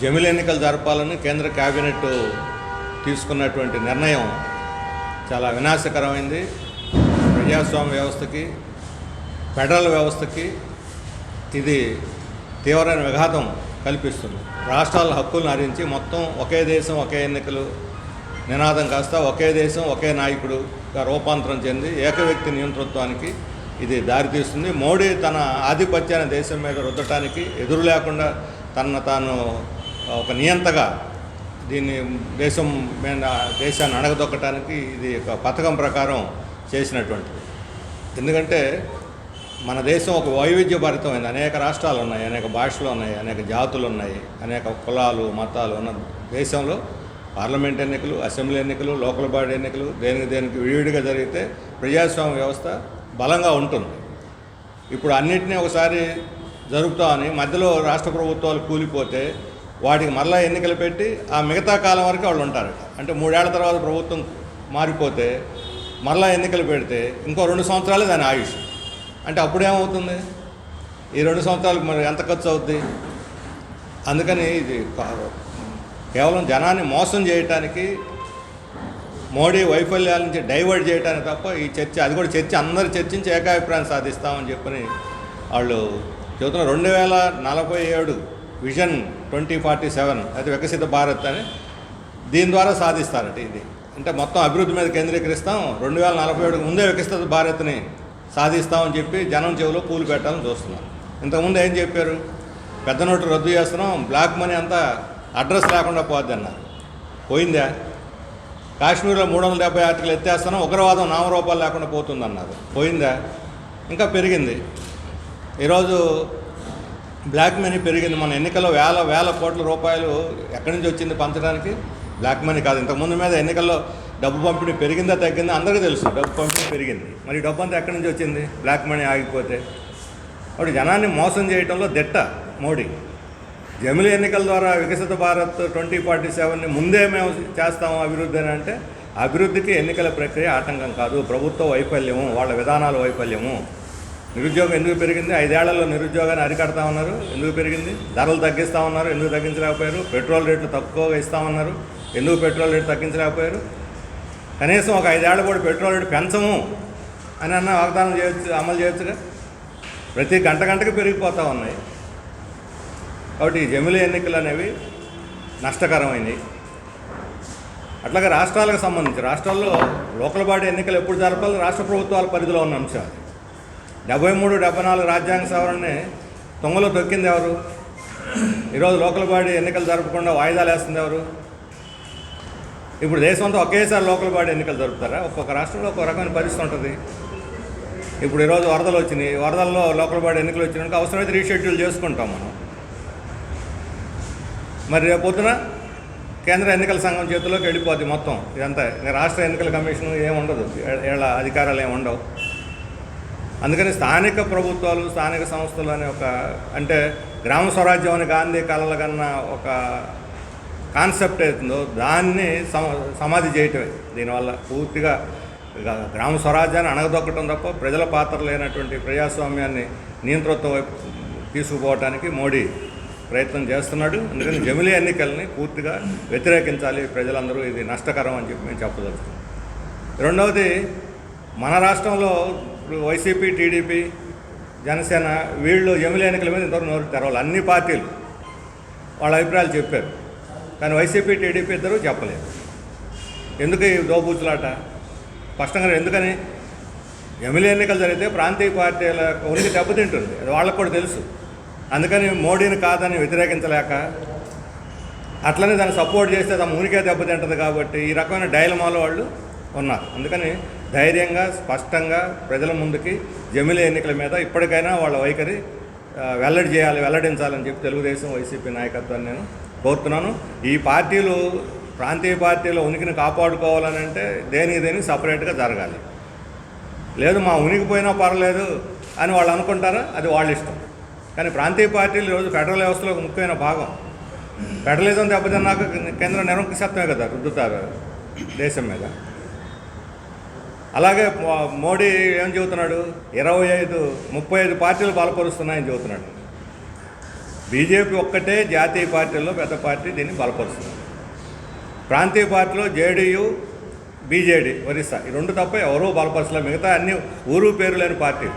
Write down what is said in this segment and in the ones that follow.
జమిలి ఎన్నికలు జరపాలని కేంద్ర కేబినెట్ తీసుకున్నటువంటి నిర్ణయం చాలా వినాశకరమైంది. ప్రజాస్వామ్య వ్యవస్థకి ఫెడరల్ వ్యవస్థకి ఇది తీవ్రమైన విఘాతం కల్పిస్తుంది. రాష్ట్రాల హక్కులను హరించి మొత్తం ఒకే దేశం ఒకే ఎన్నికలు నినాదం కాస్త ఒకే దేశం ఒకే నాయకుడుగా రూపాంతరం చెంది ఏకవ్యక్తి నియంతృత్వానికి ఇది దారితీస్తుంది. మోడీ తన ఆధిపత్యాన్ని దేశం మీద రుద్దటానికి ఎదురు లేకుండా తనను తాను ఒక నియంతగా దీన్ని దేశం మీద దేశాన్ని అడగదొక్కటానికి ఇది ఒక పథకం ప్రకారం చేసినటువంటిది. ఎందుకంటే మన దేశం ఒక వైవిధ్యభరితమైంది. అనేక రాష్ట్రాలు ఉన్నాయి అనేక భాషలు ఉన్నాయి అనేక జాతులు ఉన్నాయి అనేక కులాలు మతాలు ఉన్న దేశంలో పార్లమెంట్ ఎన్నికలు అసెంబ్లీ ఎన్నికలు లోకల్ బాడీ ఎన్నికలు దేనికి దేనికి విడివిడిగా జరిగితే ప్రజాస్వామ్య వ్యవస్థ బలంగా ఉంటుంది. ఇప్పుడు అన్నింటినీ ఒకసారి జరుపుతామని మధ్యలో రాష్ట్ర ప్రభుత్వాలు కూలిపోతే వాటికి మరలా ఎన్నికలు పెట్టి ఆ మిగతా కాలం వరకు వాళ్ళు ఉంటారు. అంటే మూడేళ్ళ తర్వాత ప్రభుత్వం మారిపోతే మరలా ఎన్నికలు పెడితే ఇంకో రెండు సంవత్సరాలే దాని ఆయుష్. అంటే అప్పుడేమవుతుంది ఈ రెండు సంవత్సరాలకు మరి ఎంత ఖర్చు అవుద్ది? అందుకని ఇది కేవలం జనాన్ని మోసం చేయటానికి మోడీ వైఫల్యాల నుంచి డైవర్ట్ చేయడానికి తప్ప ఈ చర్చ అది కూడా చర్చ అందరు చర్చించి ఏకాభిప్రాయం సాధిస్తామని చెప్పని వాళ్ళు చెబుతున్నారు రెండు వేల నలభై ఏడు విజన్ ట్వంటీ ఫార్టీ సెవెన్ అది వికసిత భారత్ అని దీని ద్వారా సాధిస్తారట ఇది. అంటే మొత్తం అభివృద్ధి మీద కేంద్రీకరిస్తాం రెండు వేల నలభై ఏడుకు ముందే వికసిత భారత్ని సాధిస్తామని చెప్పి జనం చెవిలో పూలు పెట్టాలని చూస్తున్నాం. ఇంతకుముందు ఏం చెప్పారు? పెద్ద నోటు రద్దు చేస్తున్నాం బ్లాక్ మనీ అంతా అడ్రస్ లేకుండా పోద్ది అన్నారు. పోయిందా? కాశ్మీర్లో మూడు వందల డెబ్బై ఆర్టికల్ ఎత్తేస్తున్నాం ఉగ్రవాదం నామరూపాలు లేకుండా పోతుందన్నారు. పోయిందా? ఇంకా పెరిగింది. ఈరోజు బ్లాక్ మనీ పెరిగింది. మన ఎన్నికల్లో వేల వేల కోట్ల రూపాయలు ఎక్కడి నుంచి వచ్చింది పంచడానికి? బ్లాక్ మనీ కాదు. ఇంతకుముందు మీద ఎన్నికల్లో డబ్బు పంపిణీ పెరిగిందా తగ్గిందా? అందరికీ తెలుసు. డబ్బు పంపిణీ పెరిగింది. మరి డబ్బు అంతా ఎక్కడి నుంచి వచ్చింది? బ్లాక్ మనీ ఆగిపోతే. అప్పుడు జనాన్ని మోసం చేయడంలో దిట్ట మోడీ. జమిలి ఎన్నికల ద్వారా వికసిత భారత్ ట్వంటీ ఫార్టీ సెవెన్ని ముందే మేము చేస్తాము అభివృద్ధి అని అంటే అభివృద్ధికి ఎన్నికల ప్రక్రియ ఆటంకం కాదు. ప్రభుత్వ వైఫల్యము వాళ్ళ విధానాల వైఫల్యము. నిరుద్యోగం ఎందుకు పెరిగింది? ఐదేళ్ళలో నిరుద్యోగాన్ని అరికడతా ఉన్నారు. ఎందుకు పెరిగింది? ధరలు తగ్గిస్తా ఉన్నారు. ఎందుకు తగ్గించలేకపోయారు? పెట్రోల్ రేట్లు తక్కువగా ఇస్తామన్నారు ఎందుకు పెట్రోల్ రేట్లు తగ్గించలేకపోయారు? కనీసం ఒక ఐదేళ్ళ కూడా పెట్రోల్ రేటు పెంచము అని అన్న వాగ్దానం చేయొచ్చు అమలు చేయొచ్చుగా? ప్రతి గంట గంటకు పెరిగిపోతూ ఉన్నాయి. కాబట్టి ఈ జమిలీ ఎన్నికలు అనేవి నష్టకరమైనవి. అట్లాగే రాష్ట్రాలకు సంబంధించి రాష్ట్రాల్లో లోకల్ బాడీ ఎన్నికలు ఎప్పుడు జరపాలి రాష్ట్ర ప్రభుత్వాల పరిధిలో ఉన్న అంశాలు. డెబ్బై మూడు డెబ్బై నాలుగు రాజ్యాంగ సవరణని తొంగలో తొక్కింది ఎవరు? ఈరోజు లోకల్ బాడీ ఎన్నికలు జరపకుండా వాయిదాలు వేస్తుంది ఎవరు? ఇప్పుడు దేశమంతా ఒకేసారి లోకల్ బాడీ ఎన్నికలు జరుపుతారా? ఒక్కొక్క రాష్ట్రంలో ఒక్కొక్క రకమైన పరిస్థితి ఉంటుంది. ఇప్పుడు ఈరోజు వరదలు వచ్చినాయి. వరదల్లో లోకల్ బాడీ ఎన్నికలు వచ్చినాక అవసరమైతే రీషెడ్యూల్ చేసుకుంటాం మనం. మరి రేపు పొద్దున కేంద్ర ఎన్నికల సంఘం చేతిలోకి వెళ్ళిపోద్ది మొత్తం. ఇదంతా రాష్ట్ర ఎన్నికల కమిషన్ ఏమి ఉండదు వీళ్ళ అధికారాలు ఏమి ఉండవు అందుకని స్థానిక ప్రభుత్వాలు స్థానిక సంస్థలు అనే ఒక అంటే గ్రామ స్వరాజ్యం అని గాంధీ కళలు కన్నా ఒక కాన్సెప్ట్ అవుతుందో దాన్ని సమాధి చేయటమే. దీనివల్ల పూర్తిగా గ్రామ స్వరాజ్యాన్ని అణగదొక్కటం తప్ప ప్రజల పాత్ర లేనటువంటి ప్రజాస్వామ్యాన్ని నియంతృత్వం వైపు తీసుకుపోవటానికి మోడీ ప్రయత్నం చేస్తున్నాడు. అందుకని జమిలీ ఎన్నికల్ని పూర్తిగా వ్యతిరేకించాలి ప్రజలందరూ. ఇది నష్టకరం అని చెప్పి మేము చెప్పదలుచుకున్నాం రెండవది మన రాష్ట్రంలో ఇప్పుడు వైసీపీ టీడీపీ జనసేన వీళ్ళు ఎమ్మెల్యే ఎన్నికల మీద ఇంతవరకు నోరు తెరవాలి అన్ని పార్టీలు వాళ్ళ అభిప్రాయాలు చెప్పారు. కానీ వైసీపీ టీడీపీ ఇద్దరు చెప్పలేదు. ఎందుకు ఈ దోబూచులాట? స్పష్టంగా ఎందుకని? ఎమ్మెల్యే ఎన్నికలు జరిగితే ప్రాంతీయ పార్టీల ఉనికి దెబ్బతింటుంది. అది వాళ్ళకు కూడా తెలుసు. అందుకని మోడీని కాదని వ్యతిరేకించలేక అట్లనే దాన్ని సపోర్ట్ చేస్తే తమ ఉనికే దెబ్బతింటుంది కాబట్టి ఈ రకమైన డైలమాలో వాళ్ళు ఉన్నారు. అందుకని ధైర్యంగా స్పష్టంగా ప్రజల ముందుకి జమిలి ఎన్నికల మీద ఇప్పటికైనా వాళ్ళ వైఖరి వెల్లడి చేయాలి వెల్లడించాలని చెప్పి తెలుగుదేశం వైసీపీ నాయకత్వాన్ని నేను కోరుతున్నాను. ఈ పార్టీలు ప్రాంతీయ పార్టీల ఉనికిని కాపాడుకోవాలని అంటే దేనికి దేనికి సపరేట్గా జరగాలి. లేదు మా ఉనికి పోయినా పర్లేదు అని వాళ్ళు అనుకుంటారా? అది వాళ్ళ ఇష్టం. కానీ ప్రాంతీయ పార్టీలు ఈరోజు ఫెడరల్ వ్యవస్థలో ఒక ముఖ్యమైన భాగం. ఫెడరలిజం దెబ్బతిన్నాక కేంద్రం నిరంకుశత్వమే కదా రుద్దుతారు దేశం మీద. అలాగే మోడీ ఏం చెబుతున్నాడు? ఇరవై ఐదు ముప్పై ఐదు పార్టీలు బలపరుస్తున్నాయని చెబుతున్నాడు. బీజేపీ ఒక్కటే జాతీయ పార్టీల్లో పెద్ద పార్టీ దీన్ని బలపరుస్తుంది. ప్రాంతీయ పార్టీలో జేడీయూ బీజేడీ ఒరిస్సా ఈ రెండు తప్ప ఎవరూ బలపరచలే మిగతా అన్ని ఊరు పేరు లేని పార్టీలు.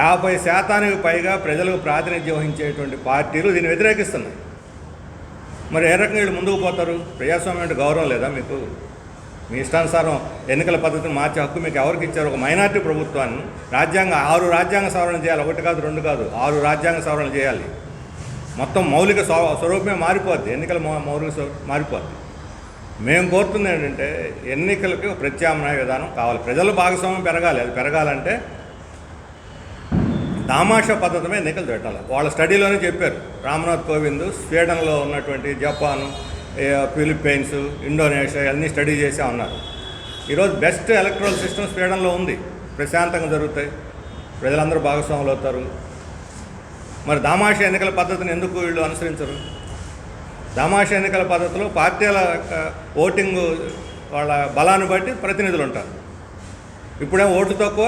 యాభై శాతానికి పైగా ప్రజలకు ప్రాతినిధ్యం వహించేటువంటి పార్టీలు దీన్ని వ్యతిరేకిస్తున్నాయి. మరి ఏ రకంగా వీళ్ళు ముందుకు పోతారు? ప్రజాస్వామ్యం అంటే గౌరవం లేదా మీకు? మీ ఇష్టానుసారం ఎన్నికల పద్ధతిని మార్చే హక్కు మీకు ఎవరికి ఇచ్చారు? ఒక మైనార్టీ ప్రభుత్వాన్ని రాజ్యాంగ ఆరు రాజ్యాంగ సవరణ చేయాలి. ఒకటి కాదు రెండు కాదు. ఆరు రాజ్యాంగ సవరణ చేయాలి. మొత్తం మౌలిక స్వరూపమే మారిపోద్ది. ఎన్నికల మౌలిక మారిపోద్ది. మేము కోరుతుంది ఏంటంటే ఎన్నికలకి ప్రత్యామ్నాయ విధానం కావాలి. ప్రజల భాగస్వామ్యం పెరగాలి. అది పెరగాలంటే దామాషా పద్ధతమే ఎన్నికలు పెట్టాలి. వాళ్ళ స్టడీలోనే చెప్పారు. రామ్నాథ్ కోవింద్ స్వీడన్లో ఉన్నటువంటి జపాను ఫిలిప్పైన్స్ ఇండోనేషియా అన్నీ స్టడీ చేసే ఉన్నారు. ఈరోజు బెస్ట్ ఎలక్ట్రల్ సిస్టమ్ స్వీడన్లో ఉంది. ప్రశాంతంగా జరుగుతాయి. ప్రజలందరూ భాగస్వాములు అవుతారు. మరి దామాషా ఎన్నికల పద్ధతిని ఎందుకు వీళ్ళు అనుసరించరు? దామాషా ఎన్నికల పద్ధతిలో పార్టీల ఓటింగ్ వాళ్ళ బలాన్ని బట్టి ప్రతినిధులు ఉంటారు. ఇప్పుడేం ఓటు తక్కువ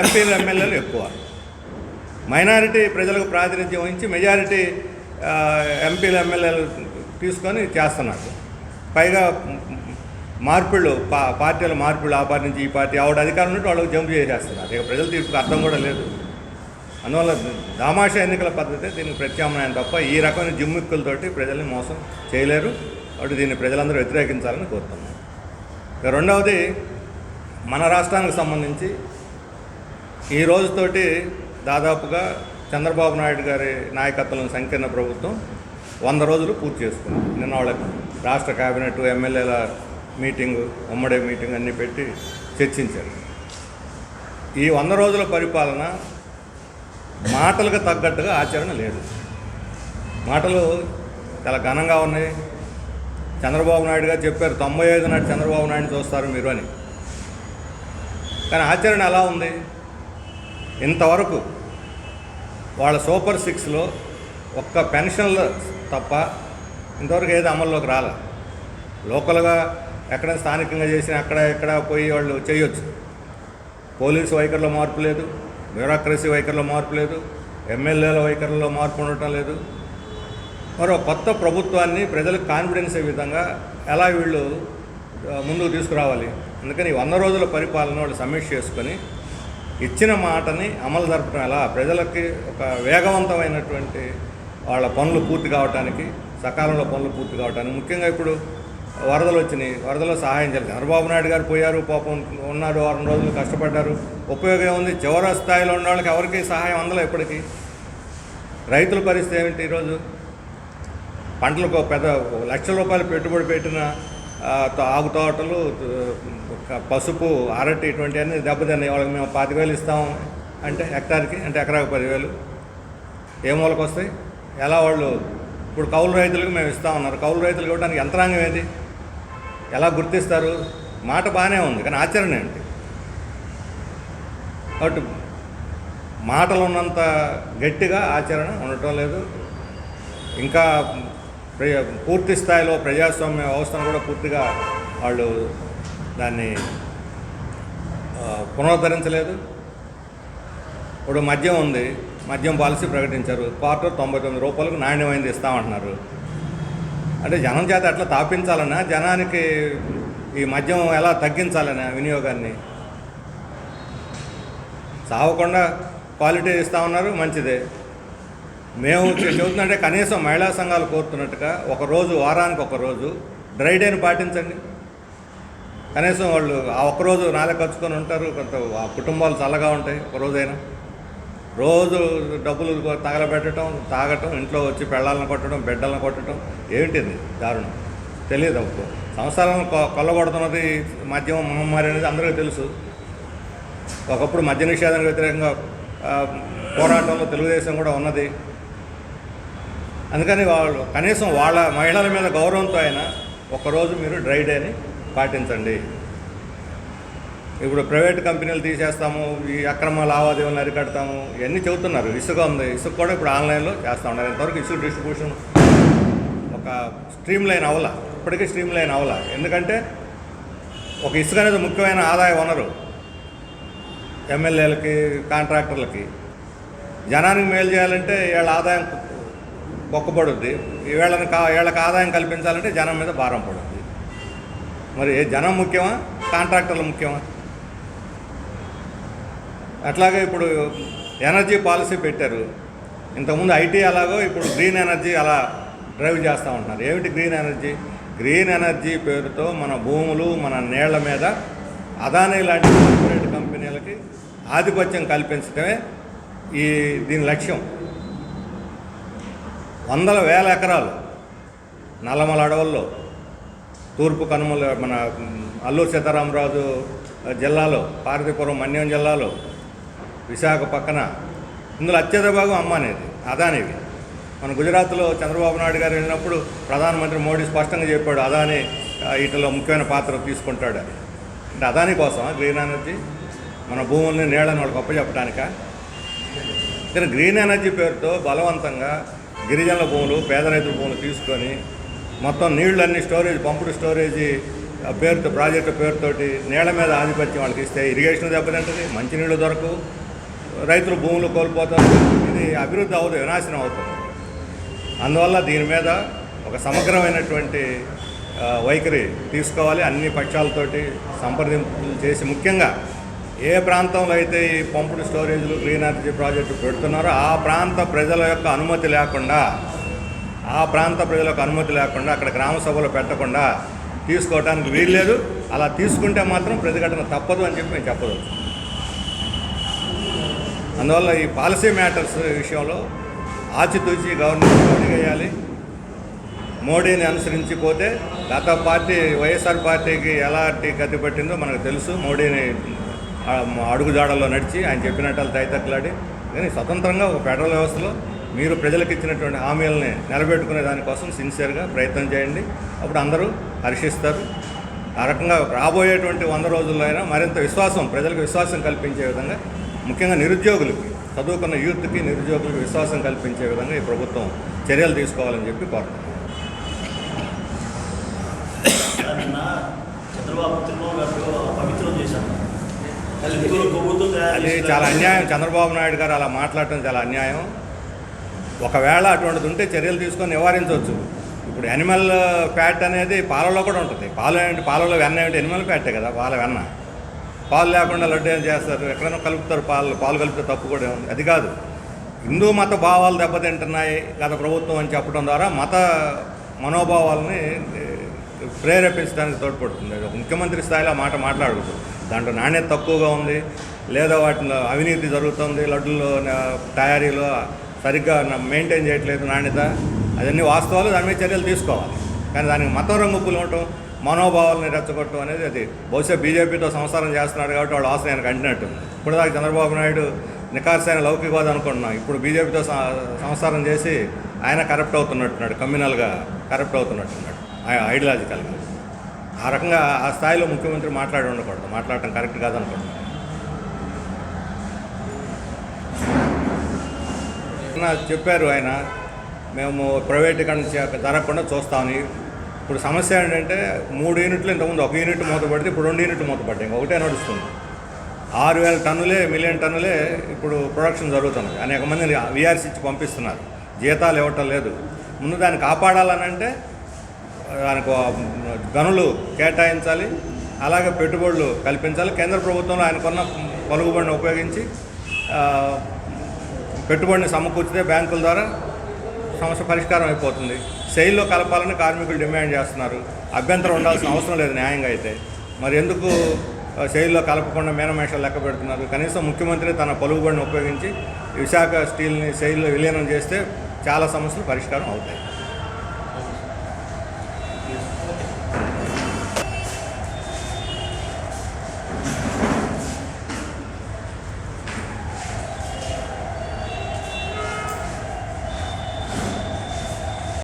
ఎంపీలు ఎమ్మెల్యేలు ఎక్కువ. మైనారిటీ ప్రజలకు ప్రాతినిధ్యం వహించి మెజారిటీ ఎంపీలు ఎమ్మెల్యేలు తీసుకొని చేస్తున్నారు. పైగా మార్పులు పా పార్టీల మార్పులు ఆ పార్టీ నుంచి ఈ పార్టీ ఆవిడ అధికారం నుండి వాళ్ళకి జంప్ చేసేస్తున్నారు. ఇక ప్రజల తీర్పుకి అర్థం కూడా లేదు. అందువల్ల దామాషా ఎన్నికల పద్ధతి దీనికి ప్రత్యామ్నాయం తప్ప ఈ రకమైన జిమ్మిక్కులతోటి ప్రజల్ని మోసం చేయలేరు. కాబట్టి దీన్ని ప్రజలందరూ వ్యతిరేకించాలని కోరుతున్నాను ఇక రెండవది మన రాష్ట్రానికి సంబంధించి ఈ రోజుతోటి దాదాపుగా చంద్రబాబు నాయుడు గారి నాయకత్వంలో సంకీర్ణ ప్రభుత్వం వంద రోజులు పూర్తి చేసుకుంది. నిన్న వాళ్ళకి రాష్ట్ర కేబినెట్ ఎమ్మెల్యేల మీటింగు ఉమ్మడి మీటింగ్ అన్నీ పెట్టి చర్చించారు. ఈ వంద రోజుల పరిపాలన మాటలకు తగ్గట్టుగా ఆచరణ లేదు. మాటలు చాలా ఘనంగా ఉన్నాయి. చంద్రబాబు నాయుడు గారు చెప్పారు తొంభై ఐదు నాటి చంద్రబాబు నాయుడు చూస్తారు మీరు అని. కానీ ఆచరణ ఎలా ఉంది? ఇంతవరకు వాళ్ళ సూపర్ సిక్స్లో ఒక్క పెన్షన్లు తప్ప ఇంతవరకు ఏది అమల్లోకి రాలే. లోకల్గా ఎక్కడ స్థానికంగా చేసిన అక్కడ ఎక్కడ పోయి వాళ్ళు చేయొచ్చు. పోలీసు వైఖరిలో మార్పు లేదు బ్యూరోక్రసీ వైఖరిలో మార్పు లేదు ఎమ్మెల్యేల వైఖరిలో మార్పు ఉండటం లేదు. మరో కొత్త ప్రభుత్వాన్ని ప్రజలకు కాన్ఫిడెన్స్ అయ్యే విధంగా ఎలా వీళ్ళు ముందుకు తీసుకురావాలి? అందుకని వంద రోజుల పరిపాలన వాళ్ళు సమీక్ష చేసుకొని ఇచ్చిన మాటని అమలు జరపడం ఎలా? ప్రజలకి ఒక వేగవంతమైనటువంటి వాళ్ళ పనులు పూర్తి కావటానికి సకాలంలో పనులు పూర్తి కావటానికి ముఖ్యంగా ఇప్పుడు వరదలు వచ్చినాయి. వరదలో సహాయం చేయాలి. చంద్రబాబు నాయుడు గారు పోయారు పాపం ఉన్నారు వారం రోజులు కష్టపడ్డారు. ఉపయోగం ఉంది చివరి స్థాయిలో ఉన్న వాళ్ళకి ఎవరికి సహాయం అందలే ఇప్పటికీ. రైతుల పరిస్థితి ఏమిటి ఈరోజు? పంటలకు పెద్ద ఒక లక్షల రూపాయలు పెట్టుబడి పెట్టిన ఆకు తో- తోటలు పసుపు అరటి ఇటువంటి అన్నీ దెబ్బతిన్నాయి. వాళ్ళకి మేము పాతిక వేలు ఇస్తాం అంటే హెక్టార్కి అంటే ఎకరాకు పదివేలు. ఏ మూలకు వస్తాయి? ఎలా వాళ్ళు ఇప్పుడు కౌలు రైతులకు మేము ఇస్తామన్నారు కౌలు రైతులకు ఇవ్వడానికి యంత్రాంగం ఏది ఎలా గుర్తిస్తారు? మాట బాగానే ఉంది కానీ ఆచరణ ఏంటి? కాబట్టి మాటలు ఉన్నంత గట్టిగా ఆచరణ ఉండటం లేదు. ఇంకా పూర్తి స్థాయిలో ప్రజాస్వామ్య వ్యవస్థను కూడా పూర్తిగా వాళ్ళు దాన్ని పునరుద్ధరించలేదు. ఇప్పుడు మద్యం ఉంది. మద్యం పాలసీ ప్రకటించారు. క్వార్టర్ తొంభై తొమ్మిది రూపాయలకు నాణ్యమైంది ఇస్తామంటున్నారు. అంటే జనం చేత అట్లా తాపించాలన్నా జనానికి ఈ మద్యం ఎలా తగ్గించాలన్నా వినియోగాన్ని సావకుండా క్వాలిటీ ఇస్తా ఉన్నారు మంచిదే. మేము చె- చెబుతుందంటే కనీసం మహిళా సంఘాలు కోరుతున్నట్టుగా ఒక రోజు వారానికి ఒక రోజు డ్రై డేని పాటించండి. కనీసం వాళ్ళు ఆ ఒక్కరోజు నాలే ఖర్చుకొని ఉంటారు కొంత ఆ కుటుంబాలు చల్లగా ఉంటాయి ఒకరోజైనా రోజు డబ్బులు తగలబెట్టడం తాగటం ఇంట్లో వచ్చి పెళ్ళాలను కొట్టడం బిడ్డలను కొట్టడం ఏంటిది? దారుణం. తెలియదు అప్పుడు సంవత్సరాలను కొ- కొల్లగొడుతున్నది మద్యం మహమ్మారి అనేది అందరికీ తెలుసు. ఒకప్పుడు మద్య నిషేధానికి వ్యతిరేకంగా పోరాటంలో తెలుగుదేశం కూడా ఉన్నది. అందుకని వాళ్ళు కనీసం వాళ్ళ మహిళల మీద గౌరవంతో అయినా ఒకరోజు మీరు డ్రై డేని పాటించండి. ఇప్పుడు ప్రైవేట్ కంపెనీలు తీసేస్తాము ఈ అక్రమ లావాదేవీలను అరికడతాము ఇవన్నీ చెబుతున్నారు. ఇసుక ఉంది. ఇసుక కూడా ఇప్పుడు ఆన్లైన్లో చేస్తూ ఉన్నారు. ఇంతవరకు ఇసుక డిస్ట్రిబ్యూషన్ ఒక స్ట్రీమ్ లైన్ అవల ఇప్పటికీ స్ట్రీమ్ లైన్ అవల ఎందుకంటే ఒక ఇసుక అనేది ముఖ్యమైన ఆదాయ వనరు. ఎమ్మెల్యేలకి కాంట్రాక్టర్లకి. జనానికి మేలు చేయాలంటే వీళ్ళ ఆదాయం పొక్కబడుద్ది వీళ్ళని కా వీళ్ళకి ఆదాయం కల్పించాలంటే జనం మీద భారం పడుద్ది. మరి జనం ముఖ్యమా? కాంట్రాక్టర్లు ముఖ్యమా? అట్లాగే ఇప్పుడు ఎనర్జీ పాలసీ పెట్టారు. ఇంతకుముందు ఐటీ అలాగో ఇప్పుడు గ్రీన్ ఎనర్జీ అలా డ్రైవ్ చేస్తూ ఉంటున్నారు. ఏమిటి గ్రీన్ ఎనర్జీ? గ్రీన్ ఎనర్జీ పేరుతో మన భూములు మన నీళ్ళ మీద అదానీ లాంటి కార్పొరేట్ కంపెనీలకి ఆధిపత్యం కల్పించడమే ఈ దీని లక్ష్యం. వందల వేల ఎకరాలు నల్లమల అడవుల్లో తూర్పు కనుమల మన అల్లూరు సీతారామరాజు జిల్లాలో పార్వతీపురం మన్యం జిల్లాలో విశాఖ పక్కన ఇందులో అత్యధిక భాగం అమ్మానేది అదానివి. మన గుజరాత్లో చంద్రబాబు నాయుడు గారు వెళ్ళినప్పుడు ప్రధానమంత్రి మోడీ స్పష్టంగా చెప్పాడు అదాని వీటిలో ముఖ్యమైన పాత్ర తీసుకుంటాడు అని. అంటే అదాని కోసం గ్రీన్ ఎనర్జీ? మన భూముల్ని నీళ్ళని వాళ్ళకి అప్పచెప్పడానిక? కానీ గ్రీన్ ఎనర్జీ పేరుతో బలవంతంగా గిరిజనుల భూములు పేద రైతుల భూములు తీసుకొని మొత్తం నీళ్ళన్నీ స్టోరేజ్ పంపుడు స్టోరేజీ పేరుతో ప్రాజెక్టు పేరుతోటి నీళ్ళ మీద ఆధిపత్యం వాళ్ళకి ఇస్తే ఇరిగేషన్ దెబ్బతింటుంది మంచినీళ్ళు దొరకవు రైతులు భూములు కోల్పోతారు ఇది అభివృద్ధి అవుతుంది వినాశనం అవుతుంది. అందువల్ల దీని మీద ఒక సమగ్రమైనటువంటి వైఖరి తీసుకోవాలి అన్ని పక్షాలతోటి సంప్రదింపులు చేసి ముఖ్యంగా ఏ ప్రాంతంలో అయితే ఈ పంపుడు స్టోరేజ్లు గ్రీన్ ఎనర్జీ ప్రాజెక్టు పెడుతున్నారో ఆ ప్రాంత ప్రజల యొక్క అనుమతి లేకుండా ఆ ప్రాంత ప్రజలకు అనుమతి లేకుండా అక్కడ గ్రామ సభలో పెట్టకుండా తీసుకోవడానికి వీల్లేదు. అలా తీసుకుంటే మాత్రం ప్రతిఘటన తప్పదు అని చెప్పి మేము చెప్పదు అందువల్ల ఈ పాలసీ మ్యాటర్స్ విషయంలో ఆచితూచి గవర్నమెంట్ అడిగేయాలి మోడీని అనుసరించిపోతే గత పార్టీ వైఎస్ఆర్ పార్టీకి ఎలాంటి గతి పెట్టిందో మనకు తెలుసు. మోడీని అడుగుజాడల్లో నడిచి ఆయన చెప్పినట్టు తైతక్కలాడి కానీ స్వతంత్రంగా ఒక ఫెడరల్ వ్యవస్థలో మీరు ప్రజలకు ఇచ్చినటువంటి హామీలని నిలబెట్టుకునే దానికోసం సిన్సియర్గా ప్రయత్నం చేయండి. అప్పుడు అందరూ హర్షిస్తారు. ఆ రకంగా రాబోయేటువంటి వంద రోజుల్లో అయినా మరింత విశ్వాసం ప్రజలకు విశ్వాసం కల్పించే విధంగా ముఖ్యంగా నిరుద్యోగులకి చదువుకున్న యూత్కి నిరుద్యోగులకు విశ్వాసం కల్పించే విధంగా ఈ ప్రభుత్వం చర్యలు తీసుకోవాలని చెప్పి కోరుతున్నాను చంద్రబాబు అది చాలా అన్యాయం. చంద్రబాబు నాయుడు గారు అలా మాట్లాడటం చాలా అన్యాయం. ఒకవేళ అటువంటిది ఉంటే చర్యలు తీసుకొని నివారించవచ్చు. ఇప్పుడు యానిమల్ ఫ్యాట్ అనేది పాలలో కూడా ఉంటుంది. పాలు ఏంటి? పాలలో వెన్న ఏంటి? యానిమల్ ఫ్యాటే కదా పాల వెన్న. పాలు లేకుండా లడ్డు ఏం చేస్తారు? ఎక్కడైనా కలుపుతారు పాలు. పాలు కలిపితే తప్పు కూడా ఉంది అది కాదు. హిందూ మత భావాలు దెబ్బతింటున్నాయి గత ప్రభుత్వం అని చెప్పడం ద్వారా మత మనోభావాలని ప్రేరేపించడానికి తోడ్పడుతుంది. ఒక ముఖ్యమంత్రి స్థాయిలో మాట మాట్లాడకూడదు. దాంట్లో నాణ్యత తక్కువగా ఉంది. లేదా వాటిలో అవినీతి జరుగుతుంది. లడ్డుల్లో తయారీలో సరిగ్గా మెయింటైన్ చేయట్లేదు నాణ్యత. అవన్నీ వాస్తవాలు. దాని మీద చర్యలు తీసుకోవాలి. కానీ దానికి మతం రంగు పులవటం మనోభావాలని రెచ్చగొట్టడం అనేది అది. బహుశా బీజేపీతో సంసారం చేస్తున్నాడు కాబట్టి వాళ్ళు ఆశ ఆయనకు అంటినట్టు ఇప్పుడు దాకా చంద్రబాబు నాయుడు నికార్సైన లౌకికవాదం అనుకుంటున్నాం. ఇప్పుడు బీజేపీతో సంసారం చేసి ఆయన కరప్ట్ అవుతున్నట్టున్నాడు. కమ్యూనల్గా కరప్ట్ అవుతున్నట్టున్నాడు. ఐడియాలజికల్గా ఆ రకంగా ఆ స్థాయిలో ముఖ్యమంత్రి మాట్లాడి ఉండకూడదు. మాట్లాడటం కరెక్ట్ కాదనుకుంటున్నాను నా చెప్పారు ఆయన? మేము ప్రైవేటీకరణ జరగకుండా చూస్తామని. ఇప్పుడు సమస్య ఏంటంటే మూడు యూనిట్లు ఇంతకుముందు ఒక యూనిట్ మూతపడితే ఇప్పుడు రెండు యూనిట్లు మూతపడ్డాయి. ఒకటే నడుస్తుంది. ఆరు వేల టన్నులే మిలియన్ టన్నులే ఇప్పుడు ప్రొడక్షన్ జరుగుతుంది అనేక మందిని విఆర్సీ ఇచ్చి పంపిస్తున్నారు. జీతాలు ఇవ్వటం లేదు. ముందు దాన్ని కాపాడాలనంటే దానికి గనులు కేటాయించాలి అలాగే పెట్టుబడులు కల్పించాలి. కేంద్ర ప్రభుత్వంలో ఆయనకున్న పలుకుబడిని ఉపయోగించి పెట్టుబడిని సమకూర్చితే బ్యాంకుల ద్వారా సమస్య పరిష్కారం అయిపోతుంది. శైలిలో కలపాలని కార్మికులు డిమాండ్ చేస్తున్నారు. అభ్యంతరం ఉండాల్సిన అవసరం లేదు న్యాయంగా అయితే. మరి ఎందుకు శైలిలో కలపకుండా మేనమేషాలు లెక్క పెడుతున్నారు? కనీసం ముఖ్యమంత్రి తన పలుకుబడిని ఉపయోగించి విశాఖ స్టీల్ని శైలిలో విలీనం చేస్తే చాలా సమస్యలు పరిష్కారం అవుతాయి.